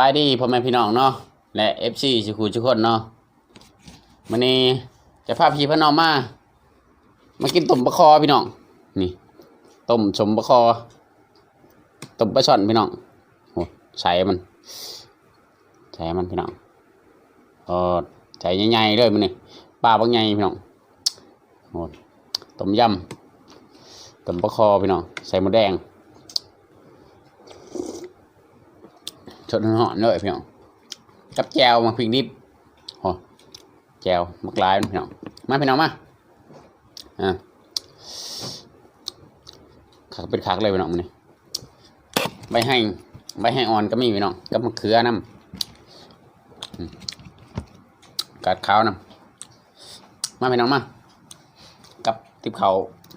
บายดีพ่อแม่พี่น้องเนาะและเอฟซีสุขุทุกคนเนาะวันนี้จะพาพี่พ่น้องมา มากินต้มปลาคอพี่น้องนี่ต้มสมปลาคอต้มปลาช่อนพี่น้องโอ้ใส่มันใส่มันพี่น้องเออใส่ใหญ่ๆเลยมันนี่ปลาบางใหญ่พี่น้องโอ้ต้มยำต้มปลาคอพี่น้องใส่หมูแดง สดหอนเลยพี่น้องกับแจวมาพริกดิบโอ้แจวมักลายพี่น้องมาพี่น้องมาอ่าขักเป็นคักเลยพี่น้องมันนี่ใบให้ใบให้อ่อนก็มีพี่น้องกับมะเขือน้ำกัดข้าวน้ำมาพี่น้องมากับติบเขา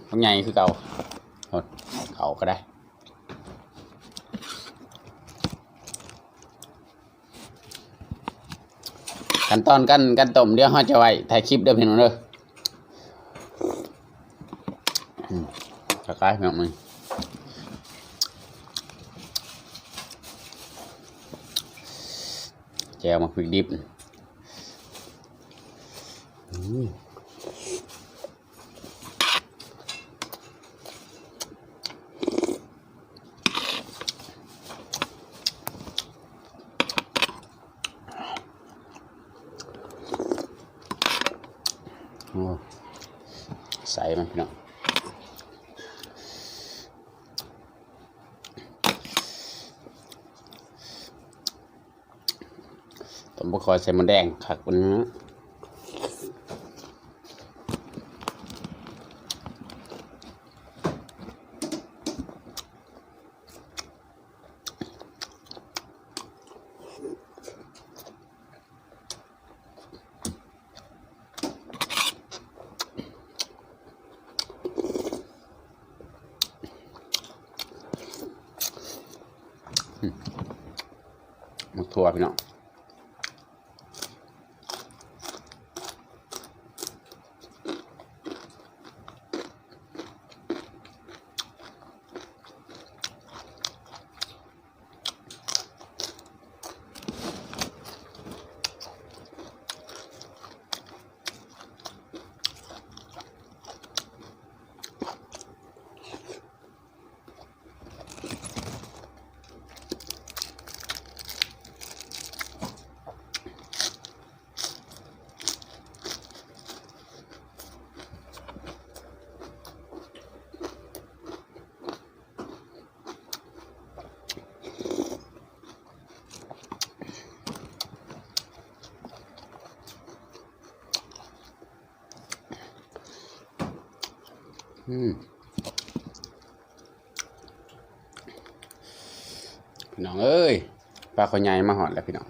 บางใหญ่คือเก่าโอ้เขาก็ได้ ขั้นตอนกันกันต้มเดี๋ยวห้าจะไว้ถ่ายคลิปเด้อพี่น้องเด้ออืมคล้ายๆแบบนี้แจวมาพริกดิบอืมโอ้ ใส่มันพี่น้องต้มบะคอยใส่มันแดงขักบนนี้ มักทั่วพี่น้อง พี่น้องเอ้ยปลาเขาใหญ่มาหอดแล้วพี่น้อง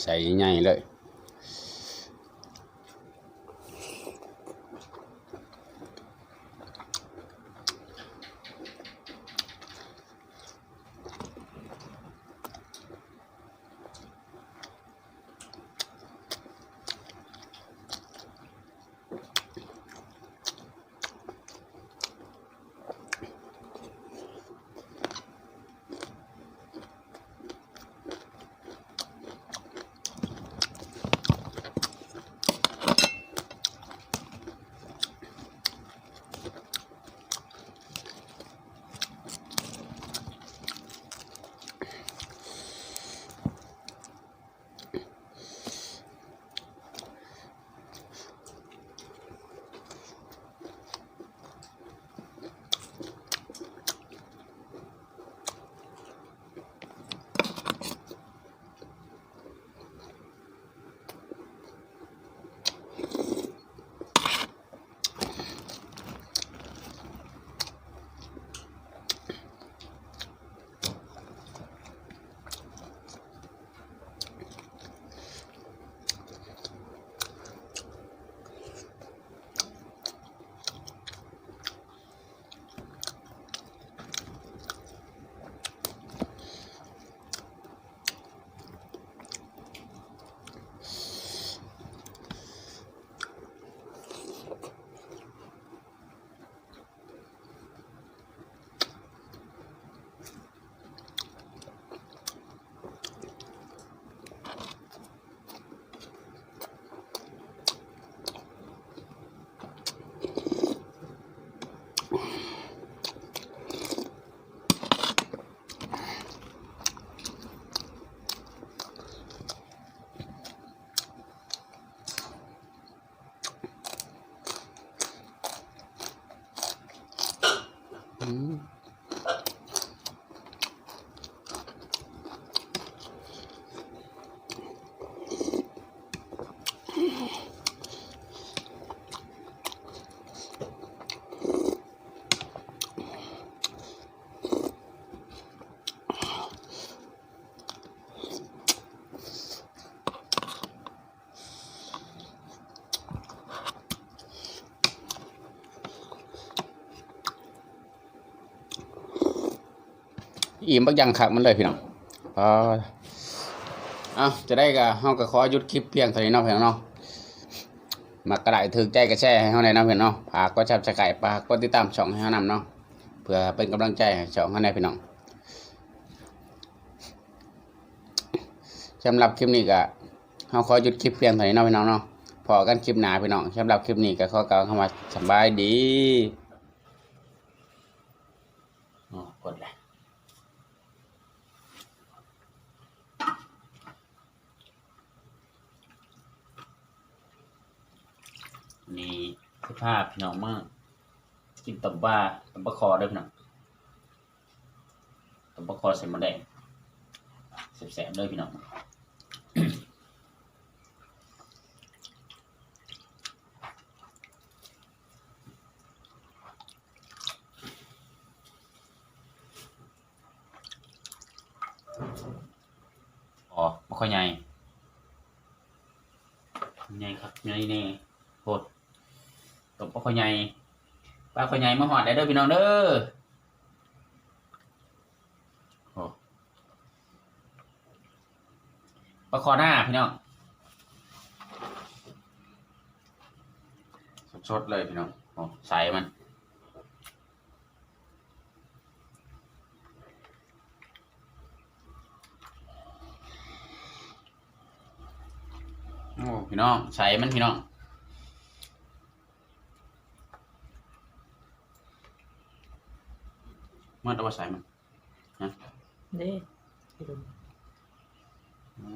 ใส่ให อิ่มบักยังคักมันเลยพี่น้องอ๋อเอาจะได้ก็เฮาก็ขอหยุดคลิปเพียงเท่านี้เนาะพี่น้องเนาะมากระไดถึกใจก็แชร์ให้เฮาได้เนาะพี่น้องเนาะฝากก็ชับสกายฝากกดติดตามช่องให้เฮานำเนาะเพื่อเป็นกำลังใจให้ช่องเฮาได้พี่น้องสำหรับคลิปนี้ก็เฮาขอหยุดคลิปเพียงเท่านี้เนาะพี่น้องเนาะพอกันคลิปหนาพี่น้องสำหรับคลิปนี้ก็ขอกล่าวคำว่าสบายดีอ๋อกดเลย นี่สภาพพี่น้องมากกินตับบ้าตับปะคอด้วยพี่น้องตับปะคอใส่หมะแดงแสบๆเลยพี่น้องอ๋อไม่ค่อยใหญ่ใหญ่ครับใหญ่แน่ โหดตบปลาคอยใหญ่ปลาคอยใหญ่มาหอดได้เด้อพี่น้องเด้อโอ้ปลาคอหน้าพี่น้องสดๆเลยพี่น้องโอ้ใส่มันโอ้พี่น้องใส่มันพี่น้อง เมื่อตัวใส่มันเด้โอ้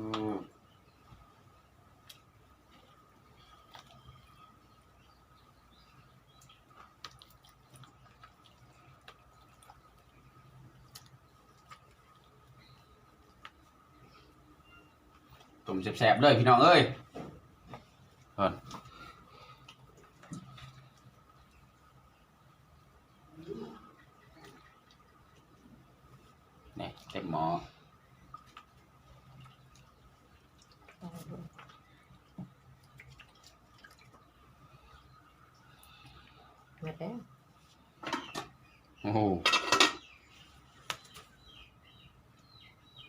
ตุ่มแ เลยพี่น้องเอ้ยก่อนนี่เต็มหมอ